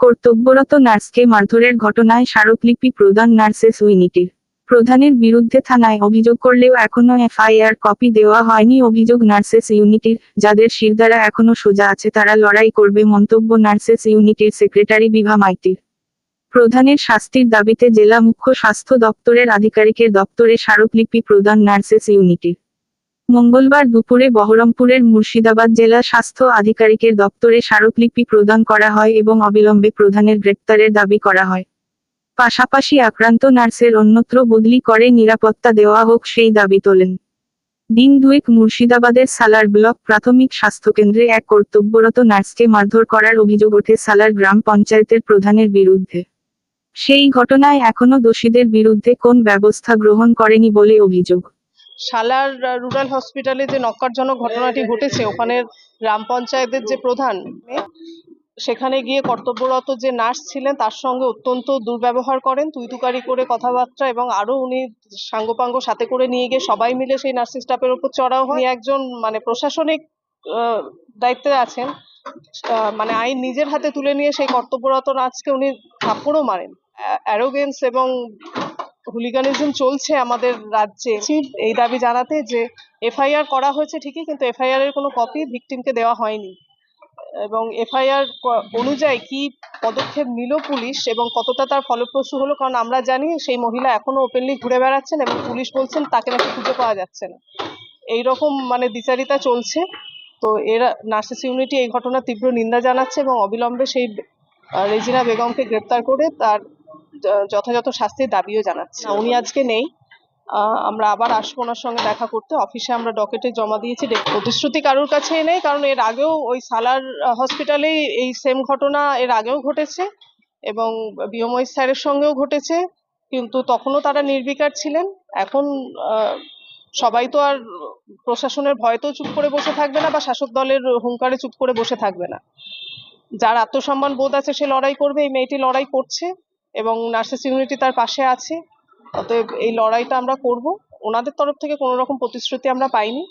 কর্তব্যরত নার্সকে মারধরের ঘটনায় স্মারকলিপি প্রদান নার্সেস ইউনিটির প্রধানের বিরুদ্ধে থানায় অভিযোগ করলেও এখনও এফআইআর কপি দেওয়া হয়নি অভিযোগ নার্সেস ইউনিটির, যাদের শিরদারা এখনও সোজা আছে তারা লড়াই করবে মন্তব্য নার্সেস ইউনিটির সেক্রেটারি বিভা মাইতির। প্রধানের শাস্তির দাবিতে জেলা মুখ্য স্বাস্থ্য দপ্তরের আধিকারিকের দপ্তরে স্মারকলিপি প্রদান নার্সেস ইউনিটির। মঙ্গলবার দুপুরে বহরমপুরের মুর্শিদাবাদ জেলা স্বাস্থ্য আধিকারিকের দপ্তরে স্মারকলিপি প্রদান করা হয় এবং অবিলম্বে প্রধানের গ্রেপ্তারের দাবি করা হয়। পাশাপাশি আক্রান্ত নার্সের অন্যত্র বদলি করে নিরাপত্তা দেওয়া হোক সেই দাবি তোলেন। দিন দুয়েক মুর্শিদাবাদের সালার ব্লক প্রাথমিক স্বাস্থ্যকেন্দ্রে এক কর্তব্যরত নার্সকে মারধর করার অভিযোগ ওঠে সালার গ্রাম পঞ্চায়েতের প্রধানের বিরুদ্ধে। সেই ঘটনায় এখনও দোষীদের বিরুদ্ধে কোন ব্যবস্থা গ্রহণ করেনি বলে অভিযোগ। সালার রুরাল হসপিটালে যে নক্কারজনক ঘটনাটি ঘটেছে, ওখানের গ্রাম পঞ্চায়েতের যে প্রধান, সেখানে গিয়ে কর্তব্যরত যে নার্স ছিলেন, তার সঙ্গে অত্যন্ত দুর্ব্যবহার করেন, তুইতুকারি করে কথাবার্তা এবং আরও উনি সাঙ্গপাঙ্গ সাথে করে নিয়ে গিয়ে সবাই মিলে সেই নার্সিং স্টাফের উপর চড়াও হয়। একজন মানে প্রশাসনিক দায়িত্বে আছেন। মানে আইন নিজের হাতে তুলে নিয়ে সেই কর্তব্যরত নার্সকে উনি থাপ্পড়ও মারেন। অ্যারোগেন্স এবং হুলিগানিজম চলছে আমাদের রাজ্যে। এই দাবি জানাতে যে এফআইআর করা হয়েছে ঠিকই, কিন্তু এফআইআর এর কোনো কপি ভিকটিমকে দেওয়া হয়নি। এবং এফআইআর অনুযায়ী কি পদক্ষেপ নিল পুলিশ এবং কতটা তার ফলপ্রসূ হলো, কারণ আমরা জানি সেই মহিলা এখনও ওপেনলি ঘুরে বেড়াচ্ছেন এবং পুলিশ বলছেন তাকে নাকি খুঁজে পাওয়া যাচ্ছে না। এই রকম মানে দ্বিচারিতা চলছে। তো এরা, নার্সেস ইউনিটি এই ঘটনার তীব্র নিন্দা জানাচ্ছে এবং অবিলম্বে সেই রেজিনা বেগমকে গ্রেপ্তার করে তার যথাযথ শাস্তির দাবিও জানাচ্ছে। উনি আজকে নেই। আমরা আবার আসব ওনার সঙ্গে দেখা করতে। অফিসে আমরা ডকেটে জমা দিয়েছি। প্রতিশ্রুতি কারোর কাছেই নেই, কারণ এর আগেও ওই সালার হসপিটালেই এই সেম ঘটনা এর আগেও ঘটেছে এবং বিয়ময় স্যারের সঙ্গেও ঘটেছে। কিন্তু তখনও তারা নির্বিকার ছিলেন। এখন সবাই তো আর প্রশাসনের ভয়তেও চুপ করে বসে থাকবে না বা শাসক দলের হুঙ্কারে চুপ করে বসে থাকবে না। যার আত্মসম্মান বোধ আছে সে লড়াই করবে। এই মেয়েটি লড়াই করছে। এবং নার্সেস ইউনিটি তার পাশে আছে। অতএব এই লড়াইটা আমরা করব। ওনাদের তরফ থেকে কোনো রকম প্রতিশ্রুতি আমরা পাইনি।